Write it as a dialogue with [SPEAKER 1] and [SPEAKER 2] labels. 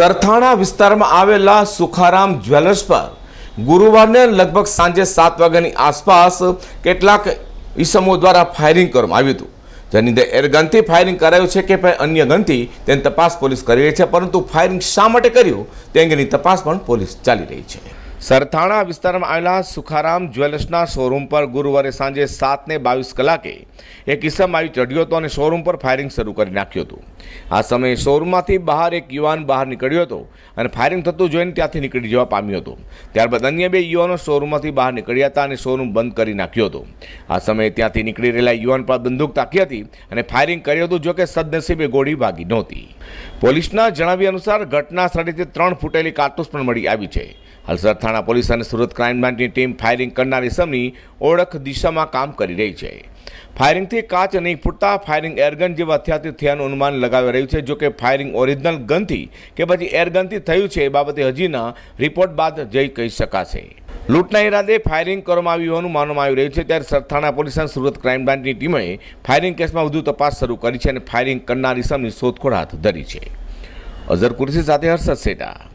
[SPEAKER 1] સરથાણા વિસ્તારમાં આવેલા સુખારામ જ્વેલર્સ પર ગુરુવારને લગભગ સાંજે સાત વાગ્યાની આસપાસ કેટલાક ઈસમો દ્વારા ફાયરિંગ કરવામાં આવ્યું હતું. જેની અંદર એરગનથી ફાયરિંગ કરાયું છે કે અન્ય ગનથી તેની તપાસ પોલીસ કરી રહી છે, પરંતુ ફાયરિંગ શા માટે કર્યું તે અંગેની તપાસ પણ પોલીસ ચાલી રહી છે. સરથાણા વિસ્તારમાં આવેલા સુખારામ જ્વેલર્સના શોરૂમ પર ગુરુવારે સાંજે સાતને બાવીસ કલાકે એક ઇસમ આવી ચઢ્યો હતો અને શોરૂમ પર ફાયરિંગ શરૂ કરી નાખ્યું હતું. આ સમયે શોરૂમમાંથી બહાર એક યુવાન બહાર નીકળ્યો હતો અને ફાયરિંગ થતું જોઈને ત્યાંથી નીકળી જવા પામ્યો હતો. ત્યારબાદ અન્ય બે યુવાનો શોરૂમમાંથી બહાર નીકળ્યા હતા અને શોરૂમ બંધ કરી નાખ્યો હતો. આ સમયે ત્યાંથી નીકળી રહેલા યુવાન પર બંદૂક તાકી હતી અને ફાયરિંગ કર્યું હતું જોકે સદનસીબે ગોળી ભાગી નહોતી. પોલીસના જણાવ્યા અનુસાર ઘટના સ્થળેથી ત્રણ ફૂટેલી કારતૂસ પણ મળી આવી છે. હાલ સરથાણા પોલીસ અને સુરત ક્રાઇમ બ્રાન્ચની ટીમ ફાયરિંગ કરનાર ઇસમની ઓળખ દિશામાં કામ કરી રહી છે. ફાયરિંગથી કાચ નહીં ફૂટતા ફાયરિંગ એરગન જેવા હથિયારથી થયાનું અનુમાન લગાવી રહ્યું છે જોકે ફાયરિંગ ઓરિજિનલ ગનથી કે પછી એરગનથી થયું છે એ બાબતે હજીના રિપોર્ટ બાદ જઈ કહી શકાશે. લૂંટના ઈરાદે ફાયરિંગ કરવામાં આવ્યું હોવાનું માનવામાં આવી રહ્યું છે, ત્યારે સરથાણા પોલીસ અને સુરત ક્રાઇમ બ્રાન્ચની ટીમે ફાયરિંગ કેસમાં વધુ તપાસ શરૂ કરી છે અને ફાયરિંગ કરનાર ઇસમની શોધખોળ હાથ ધરી છે. અઝર કુરશી સાથે હર્ષદ સેટા.